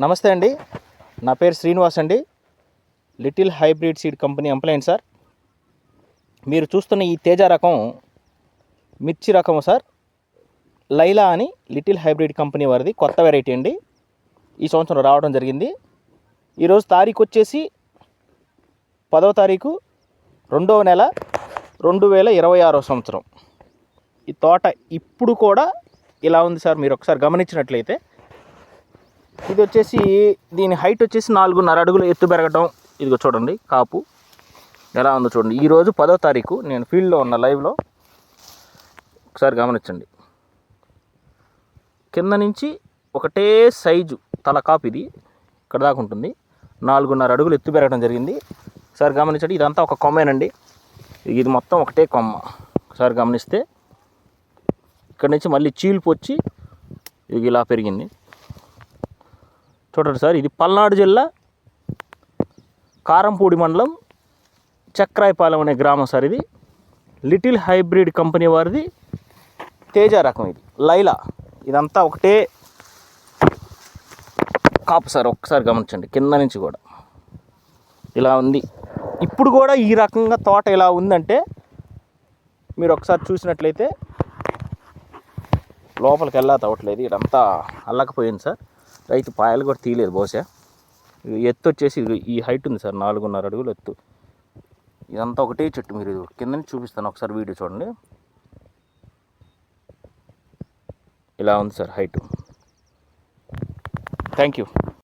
నమస్తే అండి. నా పేరు శ్రీనివాస్ అండి. లిటిల్ హైబ్రిడ్ సీడ్ కంపెనీ ఎంప్లాయన్ సార్. మీరు చూస్తున్న ఈ తేజ రకం మిర్చి రకము సార్. లైలా అని లిటిల్ హైబ్రిడ్ కంపెనీ వారిది కొత్త వెరైటీ అండి. ఈ సంవత్సరం రావడం జరిగింది. ఈరోజు తారీఖు వచ్చేసి పదవ తారీఖు రెండవ నెల రెండు వేల ఇరవై ఆరో సంవత్సరం. ఈ తోట ఇప్పుడు కూడా ఇలా ఉంది సార్. మీరు ఒకసారి గమనించినట్లయితే ఇది వచ్చేసి దీని హైట్ వచ్చేసి నాలుగున్నర అడుగులు ఎత్తు పెరగటం. ఇదిగో చూడండి కాపు. ఎలా ఉందో చూడండి. ఈరోజు పదో తారీఖు నేను ఫీల్డ్లో ఉన్న లైవ్లో. ఒకసారి గమనించండి. కింద నుంచి ఒకటే సైజు తల కాపు ఇది. ఇక్కడ దాకా ఉంటుంది. నాలుగున్నర అడుగులు ఎత్తు పెరగడం జరిగింది. ఒకసారి గమనించండి ఇదంతా ఒక కొమ్మేనండి. ఇది మొత్తం ఒకటే కొమ్మ. ఒకసారి గమనిస్తే ఇక్కడ నుంచి మళ్ళీ చీల్పు వచ్చి ఇది ఇలా పెరిగింది. చూడండి సార్ ఇది పల్నాడు జిల్లా కారంపూడి మండలం చక్రాయపాలెం అనే గ్రామం సార్ ఇది. లిటిల్ హైబ్రిడ్ కంపెనీ వారిది. తేజ రకం ఇది. లైలా. ఇదంతా ఒకటే కాపు సార్ ఒక్కసారి గమనించండి కింద నుంచి కూడా. ఇలా ఉంది. ఇప్పుడు కూడా ఈ రకంగా తోట ఇలా ఉందంటే మీరు ఒకసారి చూసినట్లయితే లోపలికి వెళ్ళా తవ్వట్లేదు ఇదంతా అల్లకపోయింది సార్. రైతు పాయలు కూడా తీయలేదు బహుశా. ఇది ఎత్తు వచ్చేసి ఇది ఈ హైట్ ఉంది సార్ నాలుగున్నర అడుగులు ఎత్తు. ఇదంతా ఒకటే చెట్టు మీరు ఇది కింద చూపిస్తాను ఒకసారి వీడియో చూడండి. ఇలా ఉంది సార్ హైట్ థ్యాంక్ యూ